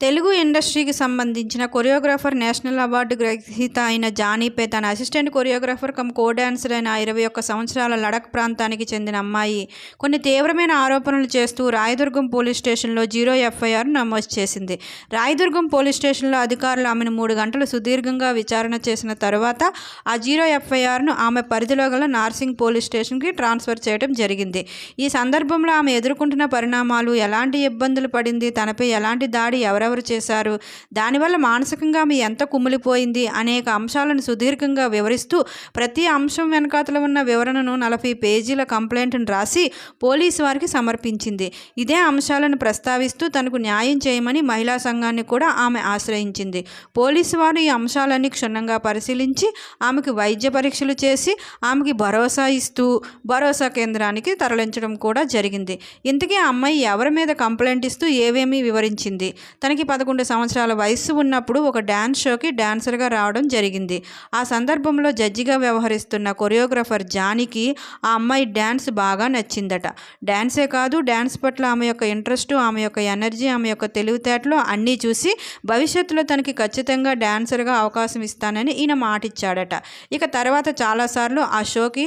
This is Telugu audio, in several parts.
తెలుగు ఇండస్ట్రీకి సంబంధించిన కొరియోగ్రాఫర్ నేషనల్ అవార్డు గ్రహీత అయిన జానీపై తన assistant choreographer cum co dancer అయిన ఇరవై ఒక్క సంవత్సరాల లడక్ ప్రాంతానికి చెందిన అమ్మాయి. కొన్ని తీవ్రమైన ఆరోపణలు చేస్తూ రాయదుర్గం పోలీస్ స్టేషన్లో జీరో ఎఫ్ఐఆర్ నమోదు చేసింది. రాయదుర్గం పోలీస్ స్టేషన్లో అధికారులు ఆమెను మూడు గంటలు సుదీర్ఘంగా విచారణ చేసిన తరువాత ఆ జీరో ఎఫ్ఐఆర్ను ఆమె పరిధిలో గల నార్సింగ్ పోలీస్ స్టేషన్కి ట్రాన్స్ఫర్ చేయడం జరిగింది. ఈ సందర్భంలో ఆమె ఎదుర్కొంటున్న పరిణామాలు ఎలాంటి ఇబ్బందులు పడింది తనపై ఎలాంటి దాడి ఎవరెవరు చేశారు? దానివల్ల మానసికంగా ఆమె ఎంత కుమిలిపోయింది అనేక అంశాలను సుదీర్ఘంగా వివరిస్తూ ప్రతి అంశం వెనకాతల ఉన్న వివరణను నలభై పేజీల కంప్లైంట్ను రాసి పోలీసు వారికి సమర్పించింది. ఇదే అంశాలను ప్రస్తావిస్తూ తనకు న్యాయం చేయమని మహిళా సంఘాన్ని కూడా ఆమె ఆశ్రయించింది. పోలీసు వారు ఈ అంశాలన్నీ క్షుణ్ణంగా పరిశీలించి ఆమెకు వైద్య పరీక్షలు చేసి ఆమెకి భరోసా ఇస్తూ భరోసా కేంద్రానికి తరలించడం కూడా జరిగింది. ఇంతకీ ఆ అమ్మాయి ఎవరి మీద కంప్లైంట్ ఇస్తూ ఏవేమీ వివరించింది? అతనికి పదకొండు సంవత్సరాల వయస్సు ఉన్నప్పుడు ఒక డ్యాన్స్ షోకి డ్యాన్సర్గా రావడం జరిగింది. ఆ సందర్భంలో జడ్జిగా వ్యవహరిస్తున్న కొరియోగ్రాఫర్ జానికి ఆ అమ్మాయి డ్యాన్స్ బాగా నచ్చిందట. డ్యాన్సే కాదు డ్యాన్స్ పట్ల ఆమె యొక్క ఇంట్రెస్ట్ ఆమె యొక్క ఎనర్జీ ఆమె యొక్క తెలివితేటలు అన్నీ చూసి భవిష్యత్తులో తనకి ఖచ్చితంగా డ్యాన్సర్గా అవకాశం ఇస్తానని ఈయన మాటిచ్చాడట. ఇక తర్వాత చాలాసార్లు ఆ షోకి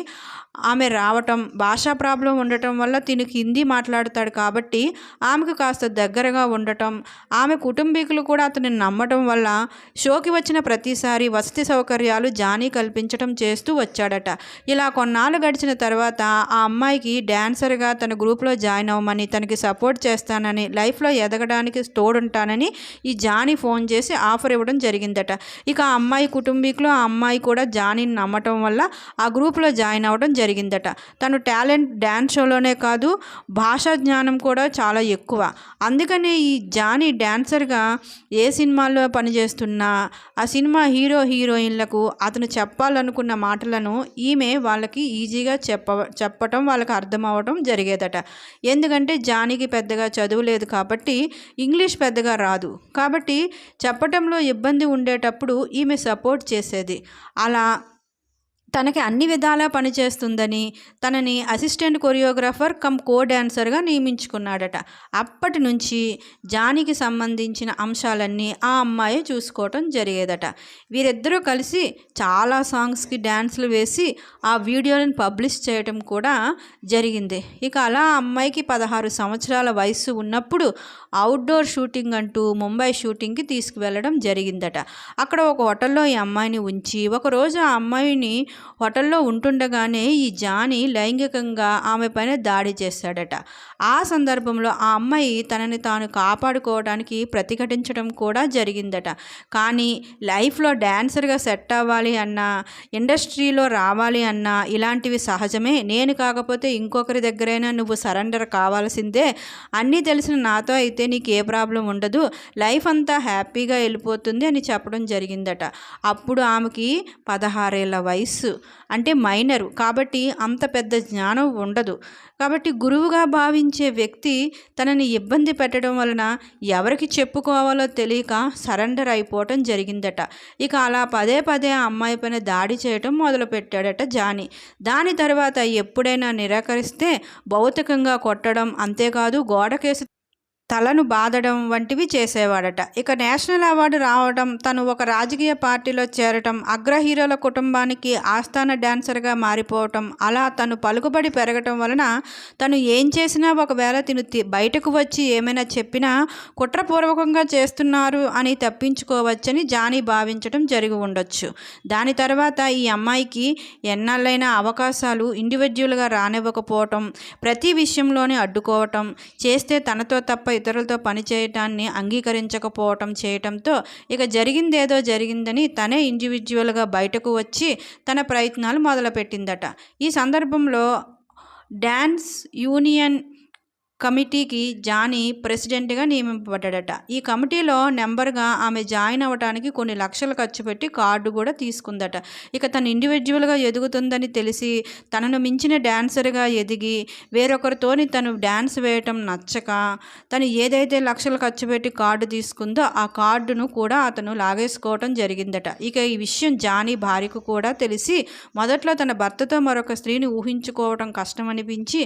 ఆమె రావటం భాషా ప్రాబ్లం ఉండటం వల్ల తినకి హిందీ మాట్లాడతాడు కాబట్టి ఆమెకు కాస్త దగ్గరగా ఉండటం ఆమె కుటుంబీకులు కూడా అతన్ని నమ్మటం వల్ల షోకి వచ్చిన ప్రతిసారి వసతి సౌకర్యాలు జానీ కల్పించటం చేస్తూ వచ్చాడట. ఇలా కొన్నాళ్ళు గడిచిన తర్వాత ఆ అమ్మాయికి డ్యాన్సర్గా తన గ్రూప్లో జాయిన్ అవ్వమని తనకి సపోర్ట్ చేస్తానని లైఫ్లో ఎదగడానికి తోడుంటానని ఈ జానీ ఫోన్ చేసి ఆఫర్ ఇవ్వడం జరిగిందట. ఇక ఆ అమ్మాయి కుటుంబీకులు ఆ అమ్మాయి కూడా జానీని నమ్మటం వల్ల ఆ గ్రూప్లో జాయిన్ అవ్వడం జరిగింది. జరిగిందట. తను టాలెంట్ డ్యాన్స్ షోలోనే కాదు భాషా జ్ఞానం కూడా చాలా ఎక్కువ. అందుకనే ఈ జానీ డ్యాన్సర్గా ఏ సినిమాల్లో పనిచేస్తున్నా ఆ సినిమా హీరో హీరోయిన్లకు అతను చెప్పాలనుకున్న మాటలను ఈమె వాళ్ళకి ఈజీగా చెప్ప చెప్పటం వాళ్ళకి అర్థం అవ్వటం జరిగేదట. ఎందుకంటే జానీకి పెద్దగా చదువు లేదు కాబట్టి ఇంగ్లీష్ పెద్దగా రాదు. కాబట్టి చెప్పటంలో ఇబ్బంది ఉండేటప్పుడు ఈమె సపోర్ట్ చేసేది. అలా తనకి అన్ని విధాలా పనిచేస్తుందని తనని అసిస్టెంట్ కొరియోగ్రాఫర్ కమ్ కో డాన్సర్గా నియమించుకున్నాడట. అప్పటి నుంచి జానికి సంబంధించిన అంశాలన్నీ ఆ అమ్మాయి చూసుకోవటం జరిగేదట. వీరిద్దరూ కలిసి చాలా సాంగ్స్కి డ్యాన్స్లు వేసి ఆ వీడియోలను పబ్లిష్ చేయటం కూడా జరిగింది. ఇక అలా ఆ అమ్మాయికి పదహారు సంవత్సరాల వయసు ఉన్నప్పుడు అవుట్డోర్ షూటింగ్ అంటూ ముంబై షూటింగ్కి తీసుకువెళ్ళడం జరిగిందట. అక్కడ ఒక హోటల్లో ఈ అమ్మాయిని ఉంచి ఒకరోజు ఆ అమ్మాయిని హోటల్లో ఉంటుండగానే ఈ జానీ లైంగికంగా ఆమె పైన దాడి చేశాడట. ఆ సందర్భంలో ఆ అమ్మాయి తనని తాను కాపాడుకోవడానికి ప్రతిఘటించడం కూడా జరిగిందట. కానీ లైఫ్లో డ్యాన్సర్గా సెట్ అవ్వాలి అన్నా ఇండస్ట్రీలో రావాలి అన్నా ఇలాంటివి సహజమే. నేను కాకపోతే ఇంకొకరి దగ్గరైనా నువ్వు సరెండర్ కావాల్సిందే అన్నీ తెలిసిన నాతో అయితే నీకు ఏ ప్రాబ్లం ఉండదు. లైఫ్ అంతా హ్యాపీగా వెళ్ళిపోతుంది అని చెప్పడం జరిగిందట. అప్పుడు ఆమెకి పదహారేళ్ళ వయస్సు అంటే మైనరు. కాబట్టి అంత పెద్ద జ్ఞానం ఉండదు. కాబట్టి గురువుగా భావించే వ్యక్తి తనని ఇబ్బంది పెట్టడం వలన ఎవరికి చెప్పుకోవాలో తెలియక సరెండర్ అయిపోవటం జరిగిందట. ఇక అలా పదే పదే ఆ అమ్మాయి పైన దాడి చేయటం మొదలుపెట్టాడట జాని. దాని తర్వాత ఎప్పుడైనా నిరాకరిస్తే భౌతికంగా కొట్టడం అంతేకాదు గోడకేసి తలను బాదడం వంటివి చేసేవాడట. ఇక నేషనల్ అవార్డు రావడం తను ఒక రాజకీయ పార్టీలో చేరటం అగ్రహీరోల కుటుంబానికి ఆస్థాన డాన్సర్గా మారిపోవటం అలా తను పలుకుబడి పెరగటం వలన తను ఏం చేసినా ఒకవేళ తిను బయటకు వచ్చి ఏమైనా చెప్పినా కుట్రపూర్వకంగా చేస్తున్నారు అని తప్పించుకోవచ్చని జానీ భావించడం జరిగి ఉండొచ్చు. దాని తర్వాత ఈ అమ్మాయికి ఎన్నాళ్ళైన అవకాశాలు ఇండివిజువల్గా రానివ్వకపోవటం ప్రతి విషయంలోనే అడ్డుకోవటం చేస్తే తనతో తప్ప ఇతరులతో పనిచేయటాన్ని అంగీకరించకపోవటం చేయటంతో ఇక జరిగిందేదో జరిగిందని తనే ఇండివిజువల్గా బయటకు వచ్చి తన ప్రయత్నాలు మొదలుపెట్టిందట. ఈ సందర్భంలో డ్యాన్స్ యూనియన్ కమిటీకి జానీ ప్రెసిడెంట్గా నియమింపబడ్డాడట. ఈ కమిటీలో నెంబర్గా ఆమె జాయిన్ అవ్వడానికి కొన్ని లక్షలు ఖర్చు పెట్టి కార్డు కూడా తీసుకుందట. ఇక తను ఇండివిజువల్గా ఎదుగుతుందని తెలిసి తనను మించిన డ్యాన్సర్గా ఎదిగి వేరొకరితోని తను డ్యాన్స్ వేయటం నచ్చక తను ఏదైతే లక్షలు ఖర్చు పెట్టి కార్డు తీసుకుందో ఆ కార్డును కూడా అతను లాగేసుకోవటం జరిగిందట. ఇక ఈ విషయం జానీ భార్యకు కూడా తెలిసి మొదట్లో తన భర్తతో మరొక స్త్రీని ఊహించుకోవటం కష్టమనిపించి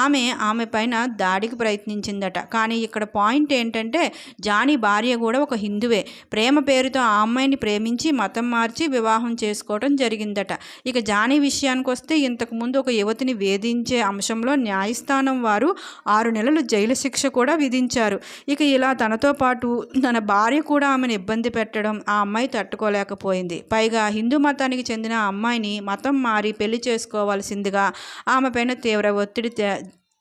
ఆమె ఆమె పైన దా దాడికి ప్రయత్నించిందట. కానీ ఇక్కడ పాయింట్ ఏంటంటే జానీ భార్య కూడా ఒక హిందువే. ప్రేమ పేరుతో ఆ అమ్మాయిని ప్రేమించి మతం మార్చి వివాహం చేసుకోవడం జరిగిందట. ఇక జానీ విషయానికి వస్తే ఇంతకుముందు ఒక యువతిని వేధించే అంశంలో న్యాయస్థానం వారు ఆరు నెలలు జైలు శిక్ష కూడా విధించారు. ఇక ఇలా తనతో పాటు తన భార్య కూడా ఆమెను ఇబ్బంది పెట్టడం ఆ అమ్మాయి తట్టుకోలేకపోయింది. పైగా హిందూ మతానికి చెందిన అమ్మాయిని మతం మారి పెళ్ళి చేసుకోవాల్సిందిగా ఆమె పైన తీవ్ర ఒత్తిడి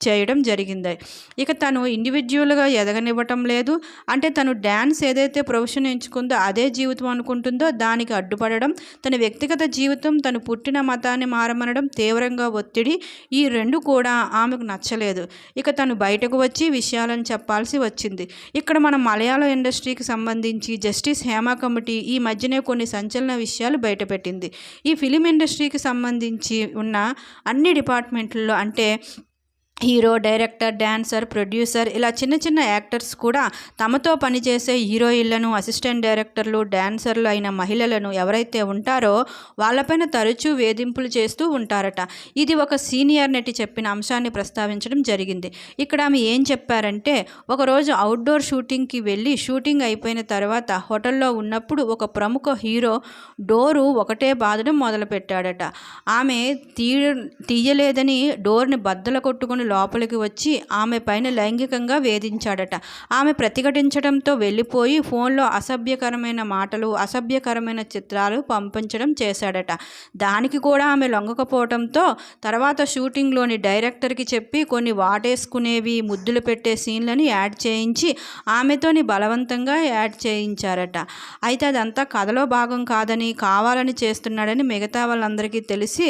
చేయడం జరిగింది. ఇక తను ఇండివిజువల్గా ఎదగనివ్వటం లేదు. అంటే తను డ్యాన్స్ ఏదైతే ప్రొఫెషన్ ఎంచుకుందో అదే జీవితం అనుకుంటుందో దానికి అడ్డుపడడం తన వ్యక్తిగత జీవితం తను పుట్టిన మతాన్ని మారమనడం తీవ్రంగా ఒత్తిడి ఈ రెండు కూడా ఆమెకు నచ్చలేదు. ఇక తను బయటకు వచ్చి విషయాలను చెప్పాల్సి వచ్చింది. ఇక్కడ మన మలయాళం ఇండస్ట్రీకి సంబంధించి జస్టిస్ హేమా కమిటీ ఈ మధ్యనే కొన్ని సంచలన విషయాలు బయటపెట్టింది. ఈ ఫిలిం ఇండస్ట్రీకి సంబంధించి ఉన్న అన్ని డిపార్ట్మెంట్లలో అంటే హీరో డైరెక్టర్ డ్యాన్సర్ ప్రొడ్యూసర్ ఇలా చిన్న చిన్న యాక్టర్స్ కూడా తమతో పనిచేసే హీరోయిన్లను అసిస్టెంట్ డైరెక్టర్లు డ్యాన్సర్లు అయిన మహిళలను ఎవరైతే ఉంటారో వాళ్ళపైన తరచూ వేధింపులు చేస్తూ ఉంటారట. ఇది ఒక సీనియర్ నటి చెప్పిన అంశాన్ని ప్రస్తావించడం జరిగింది. ఇక్కడ ఆమె ఏం చెప్పారంటే ఒకరోజు అవుట్డోర్ షూటింగ్కి వెళ్ళి షూటింగ్ అయిపోయిన తర్వాత హోటల్లో ఉన్నప్పుడు ఒక ప్రముఖ హీరో డోరు ఒకటే బాధడం మొదలుపెట్టాడట. ఆమె తీయ తీయలేదని డోర్ని బద్దల కొట్టుకుని లోపలికి వచ్చి ఆమె పైన లైంగికంగా వేధించాడట. ఆమె ప్రతిఘటించడంతో వెళ్ళిపోయి ఫోన్లో అసభ్యకరమైన మాటలు అసభ్యకరమైన చిత్రాలు పంపించడం చేశాడట. దానికి కూడా ఆమె లొంగకపోవడంతో తర్వాత షూటింగ్లోని డైరెక్టర్కి చెప్పి కొన్ని వాటేసుకునేవి ముద్దులు పెట్టే సీన్లని యాడ్ చేయించి ఆమెతోని బలవంతంగా యాడ్ చేయించారట. అయితే అదంతా కథలో భాగం కాదని కావాలని చేస్తున్నాడని మిగతా వాళ్ళందరికీ తెలిసి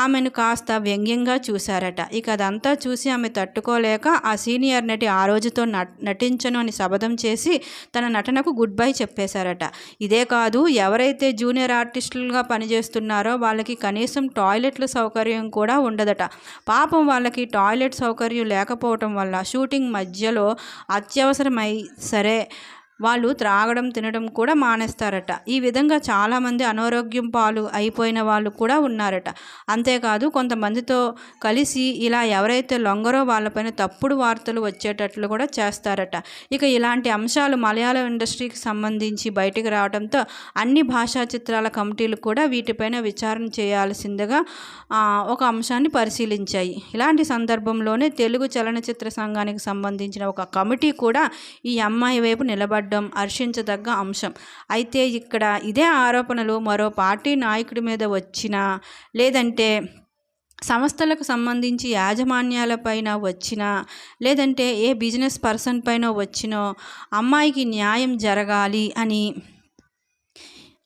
ఆమెను కాస్త వ్యంగ్యంగా చూశారట. ఇక అదంతా చూ చూసి ఆమె తట్టుకోలేక ఆ సీనియర్ నటి ఆ రోజుతో నటించను అని శబదం చేసి తన నటనకు గుడ్ బై చెప్పేశారట. ఇదే కాదు ఎవరైతే జూనియర్ ఆర్టిస్టులుగా పనిచేస్తున్నారో వాళ్ళకి కనీసం టాయిలెట్ల సౌకర్యం కూడా ఉండదట. పాపం వాళ్ళకి టాయిలెట్ సౌకర్యం లేకపోవటం వల్ల షూటింగ్ మధ్యలో అత్యవసరమై సరే వాళ్ళు త్రాగడం తినడం కూడా మానేస్తారట. ఈ విధంగా చాలామంది అనారోగ్యం పాలు అయిపోయిన వాళ్ళు కూడా ఉన్నారట. అంతేకాదు కొంతమందితో కలిసి ఇలా ఎవరైతే లొంగరో వాళ్ళపైన తప్పుడు వార్తలు వచ్చేటట్లు కూడా చేస్తారట. ఇక ఇలాంటి అంశాలు మలయాళం ఇండస్ట్రీకి సంబంధించి బయటకు రావడంతో అన్ని భాషా చిత్రాల కమిటీలు కూడా వీటిపైన విచారణ చేయాల్సిందిగా ఒక అంశాన్ని పరిశీలించాయి. ఇలాంటి సందర్భంలోనే తెలుగు చలనచిత్ర సంఘానికి సంబంధించిన ఒక కమిటీ కూడా ఈ అమ్మాయి వైపు నిలబడ్డ పడ్డం హర్షించదగ్గ అంశం. అయితే ఇక్కడ ఇదే ఆరోపణలు మరో పార్టీ నాయకుడి మీద వచ్చినా లేదంటే సంస్థలకు సంబంధించి యాజమాన్యాలపైన వచ్చిన లేదంటే ఏ బిజినెస్ పర్సన్ పైన వచ్చినో అమ్మాయికి న్యాయం జరగాలి అని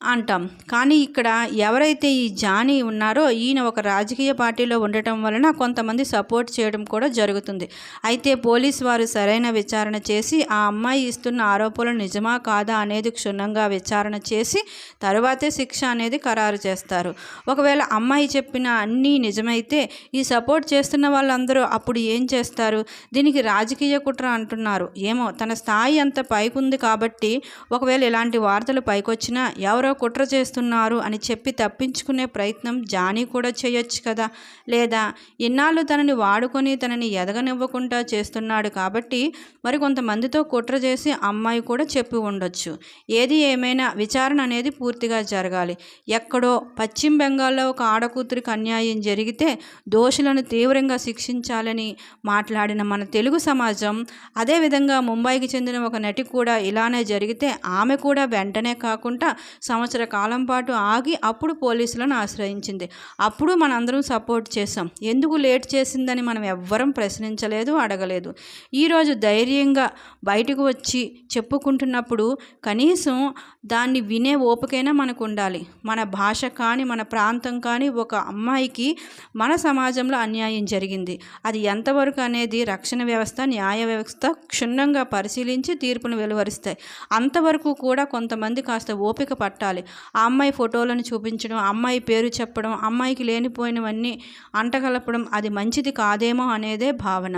అంటాం. కానీ ఇక్కడ ఎవరైతే ఈ జానీ ఉన్నారో ఈయన ఒక రాజకీయ పార్టీలో ఉండటం వలన కొంతమంది సపోర్ట్ చేయడం కూడా జరుగుతుంది. అయితే పోలీస్ వారు సరైన విచారణ చేసి ఆ అమ్మాయి ఇస్తున్న ఆరోపణలు నిజమా కాదా అనేది క్షుణ్ణంగా విచారణ చేసి తరువాతే శిక్ష అనేది ఖరారు చేస్తారు. ఒకవేళ అమ్మాయి చెప్పిన అన్నీ నిజమైతే ఈ సపోర్ట్ చేస్తున్న వాళ్ళందరూ అప్పుడు ఏం చేస్తారు? దీనికి రాజకీయ కుట్ర అంటున్నారు. ఏమో తన స్థాయి అంత పైకుంది కాబట్టి ఒకవేళ ఇలాంటి వార్తలు పైకొచ్చినా ఎవరు ఎవరో కుట్ర చేస్తున్నారు అని చెప్పి తప్పించుకునే ప్రయత్నం జానీ కూడా చేయొచ్చు కదా. లేదా ఇన్నాళ్ళు తనని వాడుకొని తనని ఎదగనివ్వకుండా చేస్తున్నాడు కాబట్టి మరి కొంతమందితో కుట్ర చేసి అమ్మాయి కూడా చెప్పి ఉండొచ్చు. ఏది ఏమైనా విచారణ అనేది పూర్తిగా జరగాలి. ఎక్కడో పశ్చిమ బెంగాల్లో ఒక ఆడకూతురికి అన్యాయం జరిగితే దోషులను తీవ్రంగా శిక్షించాలని మాట్లాడిన మన తెలుగు సమాజం అదేవిధంగా ముంబైకి చెందిన ఒక నటి కూడా ఇలానే జరిగితే ఆమె కూడా వెంటనే కాకుండా సంవత్సర కాలం పాటు ఆగి అప్పుడు పోలీసులను ఆశ్రయించింది. అప్పుడు మనందరం సపోర్ట్ చేసాం ఎందుకు లేట్ చేసిందని మనం ఎవ్వరం ప్రశ్నించలేదు అడగలేదు. ఈరోజు ధైర్యంగా బయటకు వచ్చి చెప్పుకుంటున్నప్పుడు కనీసం దాన్ని వినే ఓపికైనా మనకు ఉండాలి మన భాష కానీ మన ప్రాంతం కానీ ఒక అమ్మాయికి మన సమాజంలో అన్యాయం జరిగింది. అది ఎంతవరకు అనేది రక్షణ వ్యవస్థ న్యాయ వ్యవస్థ క్షుణ్ణంగా పరిశీలించి తీర్పును వెలువరిస్తాయి. అంతవరకు కూడా కొంతమంది కాస్త ఓపిక పట్టాలి. పెట్టాలి. ఆ అమ్మాయి ఫోటోలను చూపించడం అమ్మాయి పేరు చెప్పడం అమ్మాయికి లేనిపోయినవన్నీ అంటగలపడం అది మంచిది కాదేమో అనేదే భావన.